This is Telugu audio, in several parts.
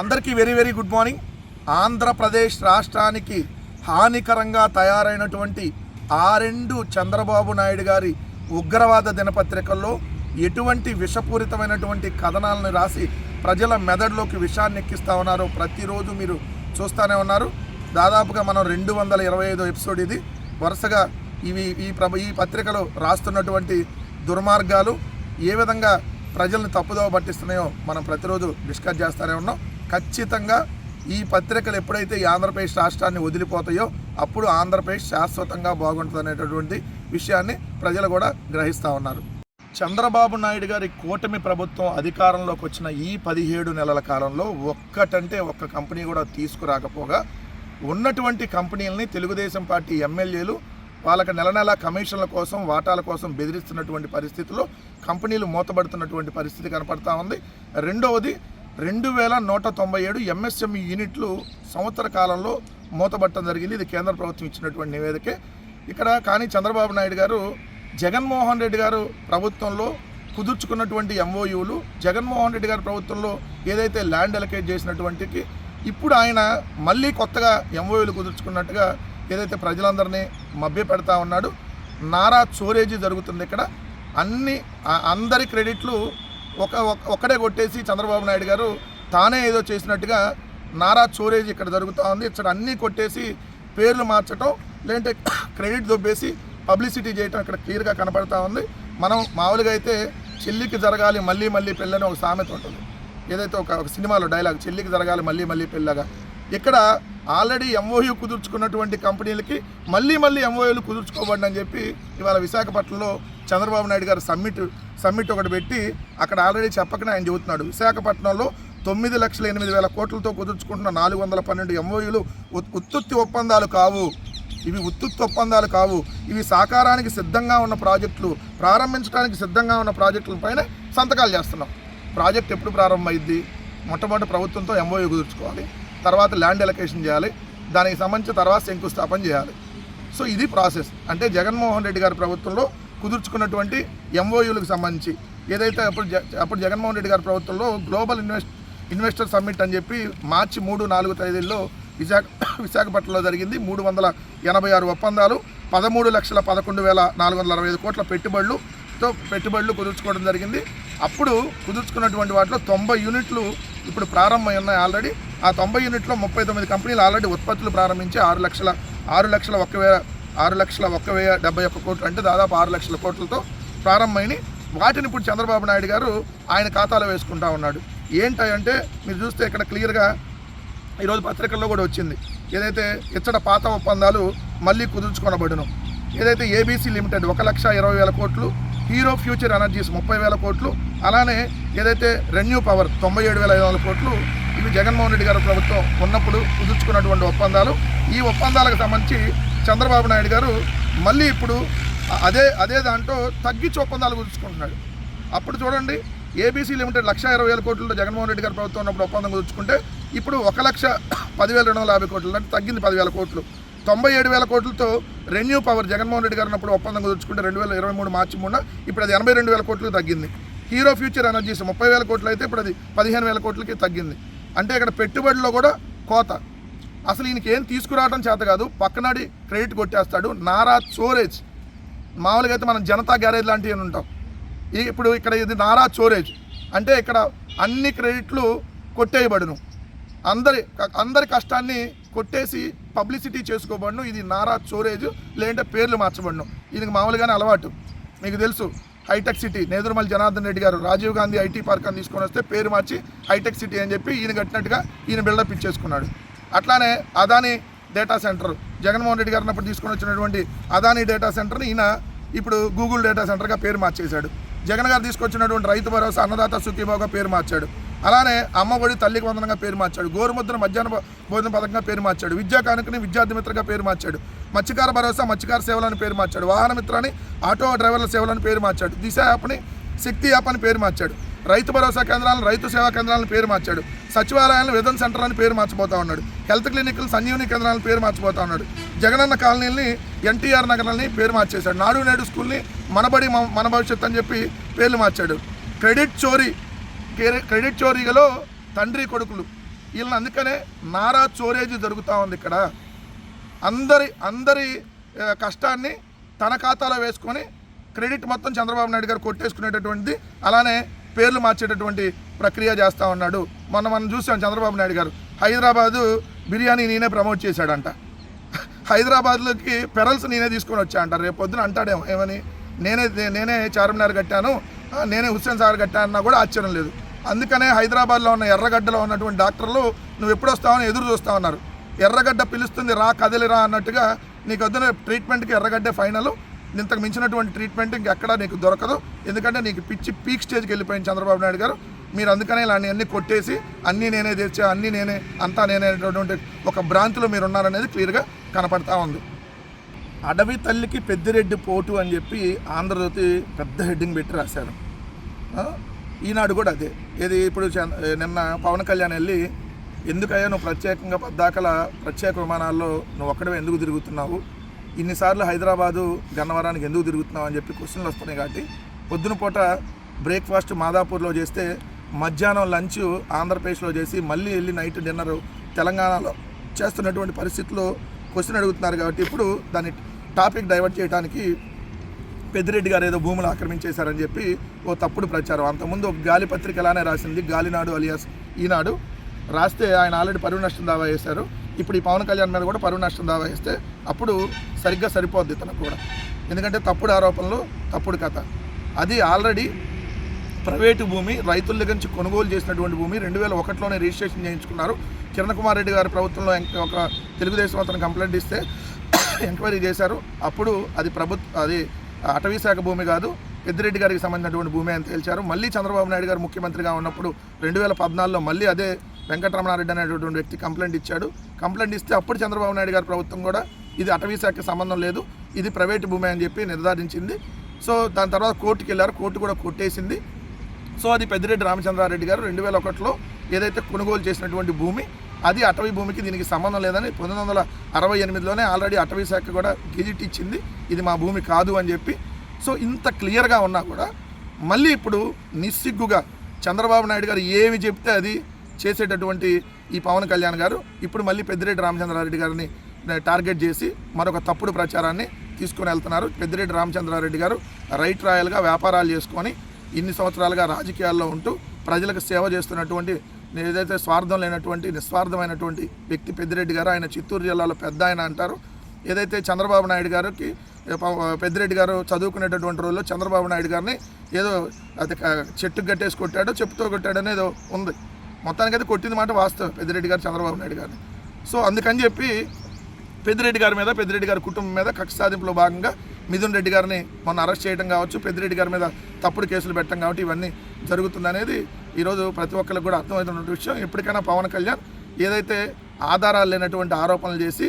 అందరికీ very very good morning. Andhra Pradesh రాష్ట్రానికి హానికరంగా తయారైనటువంటి ఆ రెండు చంద్రబాబు నాయుడు గారి ఉగ్రవాద దినపత్రికల్లో ఎటువంటి విషపూరితమైనటువంటి కథనాలను రాసి ప్రజల మెదడులోకి విషాన్ని ఎక్కిస్తూ ఉన్నారో. ప్రతిరోజు మీరు చూస్తూనే ఉన్నారు. దాదాపుగా మనం రెండు వందల ఇరవై ఐదో ఎపిసోడ్ ఇది. వరుసగా ఇవి ఈ ప్రభ ఈ పత్రికలో రాస్తున్నటువంటి దుర్మార్గాలు ఏ విధంగా ప్రజల్ని తప్పుదోవ పట్టిస్తున్నాయో మనం ప్రతిరోజు డిస్కస్ చేస్తూనే ఉన్నాం. ఖచ్చితంగా ఈ పత్రికలు ఎప్పుడైతే ఈ ఆంధ్రప్రదేశ్ రాష్ట్రాన్ని వదిలిపోతాయో అప్పుడు ఆంధ్రప్రదేశ్ శాశ్వతంగా బాగుంటుంది అనేటటువంటి విషయాన్ని ప్రజలు కూడా గ్రహిస్తూ ఉన్నారు. చంద్రబాబు నాయుడు గారి కూటమి ప్రభుత్వం అధికారంలోకి వచ్చిన ఈ పదిహేడు నెలల కాలంలో ఒక్కటంటే ఒక్క కంపెనీ కూడా తీసుకురాకపోగా ఉన్నటువంటి కంపెనీలని తెలుగుదేశం పార్టీ ఎమ్మెల్యేలు వాళ్ళకి నెల నెల కమిషన్ల కోసం వాటాల కోసం బెదిరిస్తున్నటువంటి పరిస్థితుల్లో కంపెనీలు మూతబడుతున్నటువంటి పరిస్థితి కనపడతా ఉంది. రెండవది రెండు వేల నూట తొంభై ఏడు ఎంఎస్ఎంఈ యూనిట్లు సంవత్సర కాలంలో మూతబట్టడం జరిగింది. ఇది కేంద్ర ప్రభుత్వం ఇచ్చినటువంటి నివేదికే. ఇక్కడ కానీ చంద్రబాబు నాయుడు గారు జగన్మోహన్ రెడ్డి గారు ప్రభుత్వంలో కుదుర్చుకున్నటువంటి ఎంఓయూలు జగన్మోహన్ రెడ్డి గారి ప్రభుత్వంలో ఏదైతే ల్యాండ్ అలకేట్ చేసినటువంటికి ఇప్పుడు ఆయన మళ్ళీ కొత్తగా ఎంఓయూలు కుదుర్చుకున్నట్టుగా ఏదైతే ప్రజలందరినీ మభ్య పెడతా ఉన్నాడు. నారా చోరేజీ జరుగుతుంది ఇక్కడ. అన్ని అందరి క్రెడిట్లు ఒక ఒక్కడే కొట్టేసి చంద్రబాబు నాయుడు గారు తానే ఏదో చేసినట్టుగా నారా చోరేజ్ ఇక్కడ జరుగుతూ ఉంది. ఇక్కడ అన్నీ కొట్టేసి పేర్లు మార్చటం లేదంటే క్రెడిట్ దొబ్బేసి పబ్లిసిటీ చేయటం ఇక్కడ క్లియర్గా కనపడతా ఉంది. మనం మామూలుగా అయితే చెల్లికి జరగాలి మళ్ళీ మళ్ళీ పెళ్ళని ఒక సామెత ఉంటుంది. ఏదైతే ఒక ఒక సినిమాలో డైలాగ్ చెల్లికి జరగాలి మళ్ళీ మళ్ళీ పెళ్ళగా. ఇక్కడ ఆల్రెడీ ఎంఓయూ కుదుర్చుకున్నటువంటి కంపెనీలకి మళ్ళీ మళ్ళీ ఎంఓయూలు కుదుర్చుకోబడి అని చెప్పి ఇవాళ విశాఖపట్నంలో చంద్రబాబు నాయుడు గారు సమ్మిట్ సమ్మిట్ ఒకటి పెట్టి అక్కడ ఆల్రెడీ చెప్పకనే ఆయన చెబుతున్నాడు. విశాఖపట్నంలో తొమ్మిది లక్షల ఎనిమిది వేల కోట్లతో కుదుర్చుకుంటున్న నాలుగు వందల పన్నెండు ఎంఓయూలు ఉత్తుత్తి ఒప్పందాలు కావు. ఇవి ఉత్తుత్తి ఒప్పందాలు కావు. ఇవి సాకారానికి సిద్ధంగా ఉన్న ప్రాజెక్టులు ప్రారంభించడానికి సిద్ధంగా ఉన్న ప్రాజెక్టులపైన సంతకాలు చేస్తున్నాం. ప్రాజెక్ట్ ఎప్పుడు ప్రారంభమైద్ది? మొట్టమొదటి ప్రభుత్వంతో ఎంఓయూ కుదుర్చుకోవాలి. తర్వాత ల్యాండ్ ఎలకేషన్ చేయాలి. దానికి సంబంధించి తర్వాత శంకుస్థాపన చేయాలి. సో ఇది ప్రాసెస్. అంటే జగన్మోహన్ రెడ్డి గారి ప్రభుత్వంలో కుదుర్చుకున్నటువంటి ఎంఓయూలకు సంబంధించి. ఏదైతే అప్పుడు అప్పుడు జగన్మోహన్ రెడ్డి గారి ప్రభుత్వంలో గ్లోబల్ ఇన్వెస్ట్ ఇన్వెస్టర్ సమ్మిట్ అని చెప్పి మార్చి మూడు నాలుగు తేదీల్లో విశాఖ విశాఖపట్నంలో జరిగింది. మూడు వందల ఎనభై ఆరు ఒప్పందాలు పదమూడు లక్షల పదకొండు వేల నాలుగు వందల అరవై ఐదు కోట్ల పెట్టుబడులుతో పెట్టుబడులు కుదుర్చుకోవడం జరిగింది. అప్పుడు కుదుర్చుకున్నటువంటి వాటిలో తొంభై యూనిట్లు ఇప్పుడు ప్రారంభమై ఉన్నాయి ఆల్రెడీ. ఆ తొంభై యూనిట్లో ముప్పై తొమ్మిది కంపెనీలు ఆల్రెడీ ఉత్పత్తులు ప్రారంభించి ఆరు లక్షల ఆరు లక్షల ఒక్క వేల ఆరు లక్షల ఒక్క వెయ్యి డెబ్బై ఒక్క కోట్లు అంటే దాదాపు ఆరు లక్షల కోట్లతో ప్రారంభమైన వాటిని ఇప్పుడు చంద్రబాబు నాయుడు గారు ఆయన ఖాతాలో వేసుకుంటా ఉన్నాడు. ఏంటంటే మీరు చూస్తే ఇక్కడ క్లియర్గా ఈరోజు పత్రికల్లో కూడా వచ్చింది. ఏదైతే ఇచ్చట పాత ఒప్పందాలు మళ్ళీ కుదుర్చుకొనబడును. ఏదైతే ఏబీసీ లిమిటెడ్ ఒక లక్ష ఇరవై వేల కోట్లు హీరో ఫ్యూచర్ ఎనర్జీస్ ముప్పై వేల కోట్లు అలానే ఏదైతే రెన్యూ పవర్ తొంభై ఏడు వేల ఐదు వందల కోట్లు ఇవి జగన్మోహన్ రెడ్డి గారి ప్రభుత్వం ఉన్నప్పుడు కుదుర్చుకున్నటువంటి ఒప్పందాలు. ఈ ఒప్పందాలకు సంబంధించి చంద్రబాబు నాయుడు గారు మళ్ళీ ఇప్పుడు అదే అదే దాంట్లో తగ్గించి ఒప్పందాలు కుదుర్చుకుంటున్నాడు అప్పుడు చూడండి ఏబీసీ లిమిటెడ్ లక్ష ఇరవై వేల కోట్లతో జగన్మోహన్ రెడ్డి గారు ప్రభుత్వం ఉన్నప్పుడు ఒప్పందం కుదుర్చుకుంటే ఇప్పుడు ఒక లక్ష పదివేల రెండు వందల యాభై కోట్లు అంటే తగ్గింది పదివేల కోట్లు. తొంభై ఏడు వేల కోట్లతో రెన్యూ పవర్ జగన్మోహన్ రెడ్డి గారు ఉన్నప్పుడు ఒప్పందం కుదుర్చుకుంటే రెండు వేల ఇరవై మూడు మార్చి మూడున ఇప్పుడు అది ఎనభై రెండు వేల కోట్లు తగ్గింది. హీరో ఫ్యూచర్ ఎనర్జీస్ ముప్పై వేల కోట్లు అయితే ఇప్పుడు అది పదిహేను వేల కోట్లకి తగ్గింది. అంటే ఇక్కడ పెట్టుబడిలో కూడా కోత. అసలు ఈయనకి ఏం తీసుకురావడం చేత కాదు పక్కనాడి క్రెడిట్ కొట్టేస్తాడు. నారా చోరేజ్. మామూలుగా అయితే మనం జనతా గ్యారేజ్ లాంటివి అని ఉంటాం. ఈ ఇప్పుడు ఇక్కడ ఇది నారా చోరేజ్. అంటే ఇక్కడ అన్ని క్రెడిట్లు కొట్టేయబడును. అందరి అందరి కష్టాన్ని కొట్టేసి పబ్లిసిటీ చేసుకోబడును. ఇది నారా చోరేజ్ లేదంటే పేర్లు మార్చబడును. ఇది మామూలుగానే అలవాటు. మీకు తెలుసు హైటెక్ సిటీ నేదురుమల్ జనార్దన్ రెడ్డి గారు రాజీవ్ గాంధీ ఐటీ పార్క్ అని తీసుకొని వస్తే పేరు మార్చి హైటెక్ సిటీ అని చెప్పి ఈయన కట్టినట్టుగా ఈయన బిల్డప్ ఇచ్చేసుకున్నాడు. అట్లానే అదాని డేటా సెంటర్ జగన్మోహన్ రెడ్డి గారు అప్పుడు తీసుకొని వచ్చినటువంటి అదాని డేటా సెంటర్ని ఈయన ఇప్పుడు గూగుల్ డేటా సెంటర్గా పేరు మార్చేశాడు. జగన్ గారు తీసుకొచ్చినటువంటి రైతు భరోసా అన్నదాత సుఖీభాగా పేరు మార్చాడు. అలానే అమ్మఒడి తల్లికి వందనంగా పేరు మార్చాడు. గోరుముద్ర మధ్యాహ్న భోజన పథకంగా పేరు మార్చాడు. విద్యా కానుకని విద్యార్థి మిత్రగా పేరు మార్చాడు. మత్స్యకార భరోసా మత్స్యకార సేవలని పేరు మార్చాడు. వాహన మిత్రాన్ని ఆటో డ్రైవర్ల సేవలను పేరు మార్చాడు. దిశ యాప్ని శక్తి యాప్ అని పేరు మార్చాడు. రైతు భరోసా కేంద్రాలను రైతు సేవా కేంద్రాలను పేరు మార్చాడు. సచివాలయాలను విధన్ సెంటర్ అని పేరు మార్చిపోతా ఉన్నాడు. హెల్త్ క్లినిక్లు సంజీవని కేంద్రాలను పేరు మార్చిపోతా ఉన్నాడు. జగనన్న కాలనీని ఎన్టీఆర్ నగరాలని పేరు మార్చేశాడు. నాడు నేడు స్కూల్ని మనబడి మన భవిష్యత్ అని చెప్పి పేర్లు మార్చాడు. క్రెడిట్ చోరీ క్రెడిట్ చోరీలో తండ్రి కొడుకులు. వీళ్ళని అందుకనే నారా చోరేజీ జరుగుతూ ఉంది ఇక్కడ. అందరి అందరి కష్టాన్ని తన ఖాతాలో వేసుకొని క్రెడిట్ మొత్తం చంద్రబాబు నాయుడు గారు కొట్టేసుకునేటటువంటిది. అలానే పేర్లు మార్చేటటువంటి ప్రక్రియ చేస్తూ ఉన్నాడు. మొన్న మనం చూసాం చంద్రబాబు నాయుడు గారు. హైదరాబాదు బిర్యానీ నేనే ప్రమోట్ చేశాడంట. హైదరాబాద్లోకి పెరల్స్ నేనే తీసుకొని వచ్చా అంటారు రేపు పొద్దున అంటాడేమో ఏమని? నేనే నేనే చార్మినార్ కట్టాను నేనే హుస్సేన్ సార్ కట్టానన్నా కూడా ఆశ్చర్యం లేదు. అందుకనే హైదరాబాద్లో ఉన్న ఎర్రగడ్డలో ఉన్నటువంటి డాక్టర్లు నువ్వు ఎప్పుడు వస్తావని ఎదురు చూస్తా ఉన్నారు. ఎర్రగడ్డ పిలుస్తుంది రా కదలిరా అన్నట్టుగా నీకు వద్దున ట్రీట్మెంట్కి ఎర్రగడ్డే ఫైనల్. ఇంతకు మించినటువంటి ట్రీట్మెంట్ ఇంకెక్కడా నీకు దొరకదు. ఎందుకంటే నీకు పిచ్చి పీక్ స్టేజ్కి వెళ్ళిపోయింది చంద్రబాబు నాయుడు గారు. మీరు అందుకనే ఇలాంటి అన్ని కొట్టేసి అన్నీ నేనే తెచ్చా అన్నీ నేనే అంతా నేనే అనేటటువంటి ఒక భ్రాంతిలో మీరు ఉన్నారనేది క్లియర్గా కనపడతా ఉంది. అడవి తల్లికి పెద్దిరెడ్డి పోటు అని చెప్పి ఆంధ్రజ్యోతి పెద్ద హెడ్డింగ్ పెట్టి రాశారు. ఈనాడు కూడా అదే. ఇది ఇప్పుడు నిన్న పవన్ కళ్యాణ్ వెళ్ళి ఎందుకయ్యా నువ్వు ప్రత్యేకంగా పద్దాకల ప్రత్యేక విమానాల్లో నువ్వు ఒక్కడే ఎందుకు తిరుగుతున్నావు? ఇన్నిసార్లు హైదరాబాదు గన్నవరానికి ఎందుకు తిరుగుతున్నావు అని చెప్పి క్వశ్చన్లు వస్తున్నాయి కాబట్టి పొద్దున పూట బ్రేక్ఫాస్ట్ మాదాపూర్లో చేస్తే మధ్యాహ్నం లంచ్ ఆంధ్రప్రదేశ్లో చేసి మళ్ళీ వెళ్ళి నైట్ డిన్నర్ తెలంగాణలో చేస్తున్నటువంటి పరిస్థితుల్లో క్వశ్చన్ అడుగుతున్నారు కాబట్టి ఇప్పుడు దాన్ని టాపిక్ డైవర్ట్ చేయడానికి పెద్దిరెడ్డి గారు ఏదో భూములు ఆక్రమించేశారని చెప్పి ఓ తప్పుడు ప్రచారం. అంతకుముందు ఒక గాలి పత్రిక అలానే రాసింది గాలినాడు అలియాస్ ఈనాడు రాస్తే ఆయన ఆల్రెడీ పరువు నష్టం దావా చేశారు. ఇప్పుడు ఈ పవన్ కళ్యాణ్ మీద కూడా పరువు నష్టం దావా వేస్తే అప్పుడు సరిగ్గా సరిపోద్ది తనకు కూడా. ఎందుకంటే తప్పుడు ఆరోపణలు తప్పుడు కథ. అది ఆల్రెడీ ప్రైవేటు భూమి రైతుల దగ్గర నుంచి కొనుగోలు చేసినటువంటి భూమి రెండు వేల ఒకటిలోనే రిజిస్ట్రేషన్ చేయించుకున్నారు. కిరణ్ కుమార్ రెడ్డి గారి ప్రభుత్వంలో ఒక తెలుగుదేశం అతను కంప్లైంట్ ఇస్తే ఎంక్వైరీ చేశారు. అప్పుడు అది ప్రభుత్వ అది అటవీ శాఖ భూమి కాదు పెద్దిరెడ్డి గారికి సంబంధించినటువంటి భూమి అని తేల్చారు. మళ్ళీ చంద్రబాబు నాయుడు గారు ముఖ్యమంత్రిగా ఉన్నప్పుడు రెండు వేల పద్నాలుగులో మళ్ళీ అదే వెంకటరమణారెడ్డి అనేటటువంటి వ్యక్తి కంప్లైంట్ ఇచ్చాడు. కంప్లైంట్ ఇస్తే అప్పుడు చంద్రబాబు నాయుడు గారి ప్రభుత్వం కూడా ఇది అటవీ శాఖకి సంబంధం లేదు. ఇది ప్రైవేట్ భూమి అని చెప్పి నిర్ధారించింది. సో దాని తర్వాత కోర్టుకి వెళ్ళారు. కోర్టు కూడా కొట్టేసింది. సో అది పెద్దిరెడ్డి రామచంద్రారెడ్డి గారు రెండు వేల ఒకటిలో ఏదైతే కొనుగోలు చేసినటువంటి భూమి అది అటవీ భూమికి దీనికి సంబంధం లేదని పంతొమ్మిది వందల అరవై ఎనిమిదిలోనే ఆల్రెడీ అటవీ శాఖ కూడా గెజిట్ ఇచ్చింది. ఇది మా భూమి కాదు అని చెప్పి. సో ఇంత క్లియర్గా ఉన్నా కూడా మళ్ళీ ఇప్పుడు నిస్సిగ్గుగా చంద్రబాబు నాయుడు గారు ఏమి చెప్తే అది చేసేటటువంటి ఈ పవన్ కళ్యాణ్ గారు ఇప్పుడు మళ్ళీ పెద్దిరెడ్డి రామచంద్రారెడ్డి గారిని టార్గెట్ చేసి మరొక తప్పుడు ప్రచారాన్ని తీసుకొని వెళ్తున్నారు. పెద్దిరెడ్డి రామచంద్రారెడ్డి గారు రైట్ రాయల్గా వ్యాపారాలు చేసుకొని ఇన్ని సంవత్సరాలుగా రాజకీయాల్లో ఉంటూ ప్రజలకు సేవ చేస్తున్నటువంటి ఏదైతే స్వార్థం లేనటువంటి నిస్వార్థమైనటువంటి వ్యక్తి పెద్దిరెడ్డి గారు ఆయన చిత్తూరు జిల్లాలో పెద్ద ఆయన అంటారు. ఏదైతే చంద్రబాబు నాయుడు గారికి పెద్దిరెడ్డి గారు చదువుకునేటటువంటి రోజుల్లో చంద్రబాబు నాయుడు గారిని ఏదో అది చెట్టు చెట్టుకు కట్టేసి కొట్టాడో చెప్పుతో కొట్టాడనేదో ఉంది. మొత్తానికి అయితే కొట్టింది మాట వాస్తవం పెద్దిరెడ్డి గారు చంద్రబాబు నాయుడు గారిని. సో అందుకని చెప్పి పెద్దిరెడ్డి గారి మీద పెద్దిరెడ్డి గారి కుటుంబం మీద కక్ష సాధింపులో భాగంగా మిథున్ రెడ్డి గారిని మొన్న అరెస్ట్ చేయడం కావచ్చు పెద్దిరెడ్డి గారి మీద తప్పుడు కేసులు పెట్టడం కాబట్టి ఇవన్నీ జరుగుతుందనేది ఈరోజు ప్రతి ఒక్కరికి కూడా అర్థమవుతున్న విషయం. ఎప్పటికైనా పవన్ కళ్యాణ్ ఏదైతే ఆధారాలు లేనటువంటి ఆరోపణలు చేసి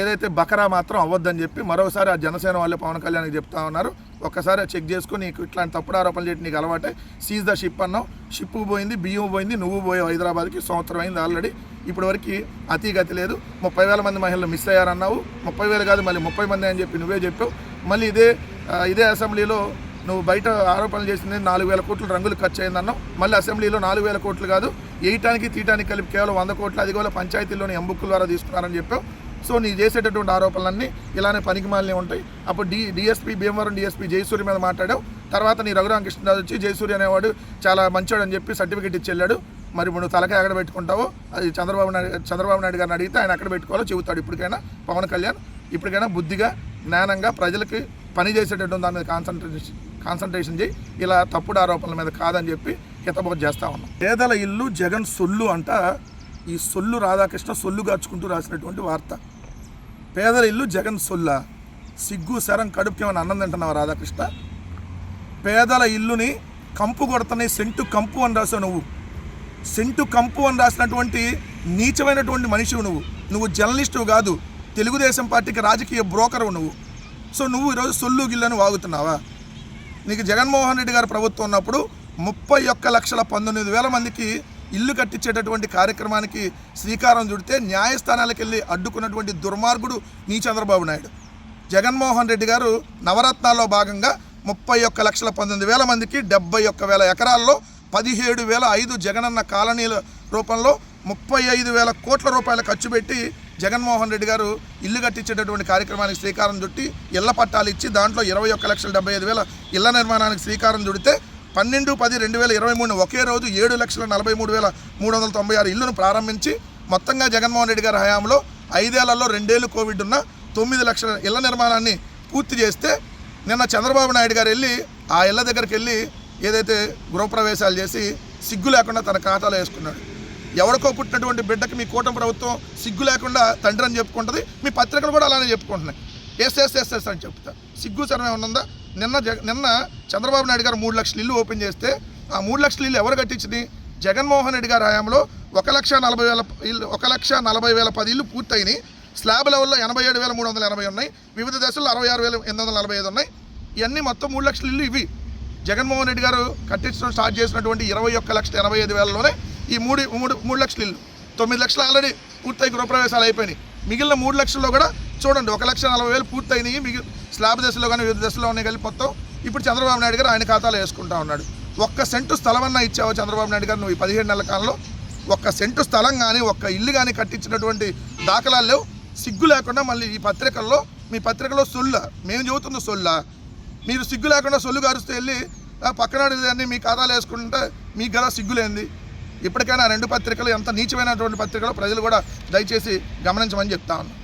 ఏదైతే బకరా మాత్రం అవ్వద్దని చెప్పి మరోసారి ఆ జనసేన వాళ్ళే పవన్ కళ్యాణ్కి చెప్తా ఉన్నారు. ఒక్కసారి చెక్ చేసుకుని నీకు ఇట్లాంటి తప్పుడు ఆరోపణలు చేయడం నీకు అలవాటే. సీజ్ ద షిప్ అన్నావు. షిప్ పోయింది బియ్యం పోయింది నువ్వు పోయావు హైదరాబాద్కి. సంవత్సరం అయింది ఆల్రెడీ ఇప్పటి వరకు అతిగతి లేదు. ముప్పై వేల మంది మహిళలు మిస్ అయ్యారన్నావు. ముప్పై వేలు కాదు మళ్ళీ ముప్పై మంది అని చెప్పి నువ్వే చెప్పావు. మళ్ళీ ఇదే ఇదే అసెంబ్లీలో నువ్వు బయట ఆరోపణలు చేసింది నాలుగు వేల కోట్లు రంగులు ఖర్చు అయిందన్నావు. మళ్ళీ అసెంబ్లీలో నాలుగు వేల కోట్లు కాదు వేయటానికి తీయటానికి కలిపి కేవలం వంద కోట్లు అది కూడా పంచాయతీలోని ఎంబుక్కుల ద్వారా తీసుకున్నారని చెప్పావు. సో నీ చేసేటటువంటి ఆరోపణలన్నీ ఇలానే పనికిమాలినే ఉంటాయి. అప్పుడు D DSP Bhimavaram DSP Jayasuri మీద మాట్లాడావు. తర్వాత నీ రఘురామకృష్ణరాజు వచ్చి జయసూరి అనేవాడు చాలా మంచోడు అని చెప్పి సర్టిఫికేట్ ఇచ్చి వెళ్ళాడు. మరి నువ్వు తలకాయ ఎక్కడ పెట్టుకుంటావో అది చంద్రబాబు నాయుడు చంద్రబాబు నాయుడు గారిని అడిగితే ఆయన ఎక్కడ పెట్టుకోవాలో చెబుతాడు. ఇప్పటికైనా పవన్ కళ్యాణ్ ఇప్పటికైనా బుద్ధిగా జ్ఞానంగా ప్రజలకి పని చేసేటటువంటి దాని మీద కాన్సన్ట్రేషన్ కాన్సన్ట్రేషన్ చేయి. ఇలా తప్పుడు ఆరోపణల మీద కాదని చెప్పి హితబోధ చేస్తా ఉన్నాం. పేదల ఇల్లు జగన్ సొల్లు అంట ఈ సొల్లు రాధాకృష్ణ సొల్లు గార్చుకుంటూ రాసినటువంటి వార్త. పేదల ఇల్లు జగన్ సొల్ల. సిగ్గు శరం కడుపుకేమని అన్నం తింటున్నావా రాధాకృష్ణ? పేదల ఇల్లుని కంపు కొడుతున్నాయి సెంటు కంపు అని రాసావు నువ్వు. సెంటు కంపు అని రాసినటువంటి నీచమైనటువంటి మనిషివు నువ్వు. నువ్వు జర్నలిస్టువు కాదు తెలుగుదేశం పార్టీకి రాజకీయ బ్రోకరు నువ్వు. సో నువ్వు ఈరోజు సొల్లు గిల్లని వాగుతున్నావా? నీకు జగన్మోహన్ రెడ్డి గారు ప్రభుత్వం ఉన్నప్పుడు ముప్పై ఒక్క లక్షల పంతొమ్మిది వేల మందికి ఇల్లు కట్టించేటటువంటి కార్యక్రమానికి శ్రీకారం చుడితే న్యాయస్థానాలకు వెళ్ళి అడ్డుకున్నటువంటి దుర్మార్గుడు నీ చంద్రబాబు నాయుడు. జగన్మోహన్ రెడ్డి గారు నవరత్నాల్లో భాగంగా ముప్పై ఒక్క లక్షల పంతొమ్మిది వేల మందికి డెబ్బై ఒక్క వేల ఎకరాల్లో పదిహేడు వేల ఐదు జగనన్న కాలనీల రూపంలో ముప్పై ఐదు వేల కోట్ల రూపాయలు ఖర్చు పెట్టి జగన్మోహన్ రెడ్డి గారు ఇల్లు కట్టించేటటువంటి కార్యక్రమానికి శ్రీకారం చుట్టి ఇళ్ళ పట్టాలు ఇచ్చి దాంట్లో ఇరవై ఒక్క లక్షల డెబ్బై ఐదు వేల ఇళ్ళ నిర్మాణానికి శ్రీకారం చుడితే పన్నెండు పది రెండు వేల ఇరవై మూడు ఒకే రోజు ఏడు లక్షల నలభై మూడు వేల మూడు వందల తొంభై ఆరు ఇళ్ళను ప్రారంభించి మొత్తంగా జగన్మోహన్ రెడ్డి గారి హయాంలో ఐదేళ్ళలో రెండేళ్ళు కోవిడ్ ఉన్న తొమ్మిది లక్షల ఇళ్ళ నిర్మాణాన్ని పూర్తి చేస్తే నిన్న చంద్రబాబు నాయుడు గారు వెళ్ళి ఆ ఇళ్ళ దగ్గరికి వెళ్ళి ఏదైతే గృహప్రవేశాలు చేసి సిగ్గు లేకుండా తన ఖాతాలో వేసుకున్నాడు. ఎవరికో పుట్టినటువంటి బిడ్డకి మీ కూటమి ప్రభుత్వం సిగ్గు లేకుండా తండ్రి అని చెప్పుకుంటుంది మీ పత్రికలు కూడా అలానే చెప్పుకుంటున్నాయి. ఎస్ ఎస్ ఎస్ ఎస్ అని చెప్తా. సిగ్గు సరమే ఏమన్నా ఉందా నిన్న జగ నిన్న చంద్రబాబు నాయుడు గారు మూడు లక్షల ఇల్లు ఓపెన్ చేస్తే ఆ మూడు లక్షల ఇల్లు ఎవరు కట్టించింది? జగన్మోహన్ రెడ్డి గారి హయాంలో ఒక లక్ష నలభై వేల ఇల్లు ఒక లక్ష నలభై వేల పది ఇల్లు పూర్తయినాయి. స్లాబ్ లెవెల్లో ఎనభై ఏడు వేల మూడు వందల ఎనభై ఉన్నాయి. వివిధ దశల్లో అరవై ఆరు వేల ఎనిమిది వందల నలభై ఐదు ఉన్నాయి. ఇవన్నీ మొత్తం మూడు లక్షల ఇల్లు ఇవి. జగన్మోహన్ రెడ్డి గారు కట్టించడం స్టార్ట్ చేసినటువంటి ఇరవై ఒక్క లక్షల ఎనభై ఐదు వేలలోనే ఈ మూడు మూడు మూడు లక్షల ఇల్లు. తొమ్మిది లక్షలు ఆల్రెడీ పూర్తయి గృహప్రవేశాలు అయిపోయినాయి. మిగిలిన మూడు లక్షల్లో కూడా చూడండి ఒక లక్ష నలభై వేలు పూర్తయినాయి. మిగిలిన స్లాబ్ దశలో కానీ వివిధ దశలో ఉన్నాయి కలిపి మొత్తం ఇప్పుడు చంద్రబాబు నాయుడు గారు ఆయన ఖాతాలో వేసుకుంటా ఉన్నాడు. ఒక్క సెంటు స్థలమన్నా ఇచ్చావు చంద్రబాబు నాయుడు గారు నువ్వు ఈ పదిహేడు నెలల కాలంలో? ఒక్క సెంటు స్థలం కానీ ఒక్క ఇల్లు కానీ కట్టించినటువంటి దాఖలాలు లేవు. సిగ్గు లేకుండా మళ్ళీ ఈ పత్రికల్లో మీ పత్రికలో సొల్ల మేము చెబుతున్న సొల్ల. మీరు సిగ్గు లేకుండా సొల్లు గారుస్తూ వెళ్ళి పక్కనాడిదాన్ని అన్ని మీ ఖాతాలు వేసుకుంటే మీకు కదా సిగ్గులేంది ఇప్పటికైనా రెండు పత్రికలు ఎంత నీచమైనటువంటి పత్రికలు ప్రజలు కూడా దయచేసి గమనించమని చెప్తా ఉన్నాను